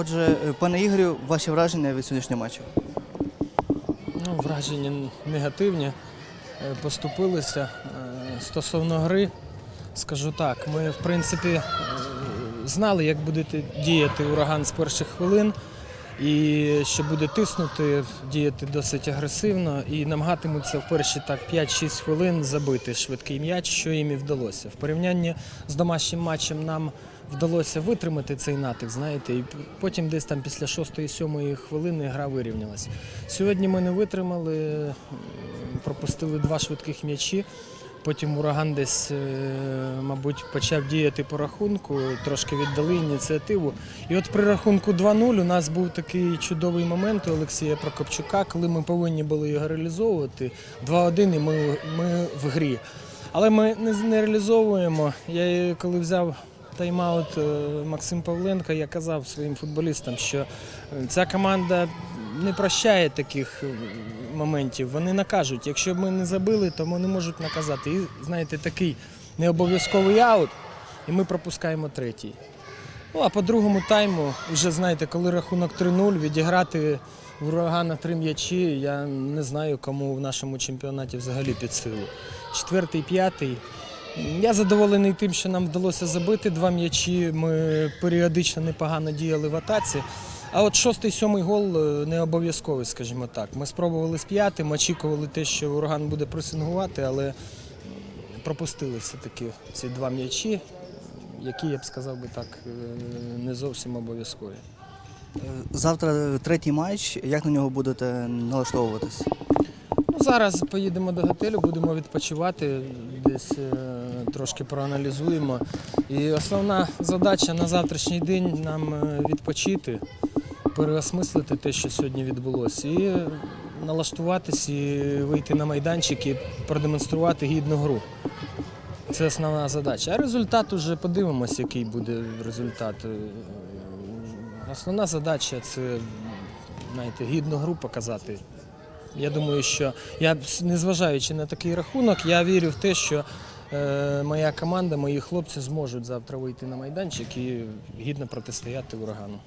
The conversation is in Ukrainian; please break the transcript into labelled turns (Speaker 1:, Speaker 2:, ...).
Speaker 1: Отже, е, пане Ігорю, ваші враження від сьогоднішнього матчу?
Speaker 2: Ну, враження негативні. Е, Поступилися. Е, Стосовно гри, скажу так, ми, в принципі, знали, як буде діяти ураган з перших хвилин, і що буде тиснути, діяти досить агресивно, і намагатимуться в перші так 5-6 хвилин забити швидкий м'яч, що їм і вдалося. В порівнянні з домашнім матчем нам вдалося витримати цей натиск, знаєте, і потім десь там після 6-7 хвилини гра вирівнялась. Сьогодні ми не витримали, пропустили два швидких м'ячі. Потім ураган десь, е, мабуть, почав діяти по рахунку, трошки віддали ініціативу. І от при рахунку 2-0 у нас був такий чудовий момент у Олексія Прокопчука, коли ми повинні були його реалізовувати. 2-1 і ми, ми в грі. Але ми не, реалізовуємо. Я коли взяв тайм-аут е, Максим Павленко, я казав своїм футболістам, що е, ця команда не прощає таких е, моментів. Вони накажуть. Якщо ми не забили, то вони можуть наказати. І знаєте, такий необов'язковий аут, і ми пропускаємо третій. Ну а по другому тайму, вже знаєте, коли рахунок 3-0, відіграти в урагана три м'ячі, я не знаю, кому в нашому чемпіонаті взагалі під силу. Четвертий, п'ятий. Я задоволений тим, що нам вдалося забити два м'ячі. Ми періодично непогано діяли в атаці. А от шостий, сьомий гол е, не обов'язковий, скажімо так. Ми спробували з п'ятим, очікували те, що ураган буде пресингувати, але пропустили все-таки ці два м'ячі, які, я б сказав би так, е, не зовсім обов'язкові.
Speaker 1: Е, Завтра третій матч. Як на нього будете налаштовуватись?
Speaker 2: Зараз поїдемо до готелю, будемо відпочивати, десь е, трошки проаналізуємо. І основна задача на завтрашній день нам е, відпочити, переосмислити те, що сьогодні відбулося, і налаштуватись і вийти на майданчик і продемонструвати гідну гру. Це основна задача. А результат уже подивимося, який буде результат. Е, Основна задача це знаєте, гідну гру показати. Я думаю, що я незважаючи на такий рахунок, я вірю в те, що е, моя команда, мої хлопці зможуть завтра вийти на майданчик і гідно протистояти урагану.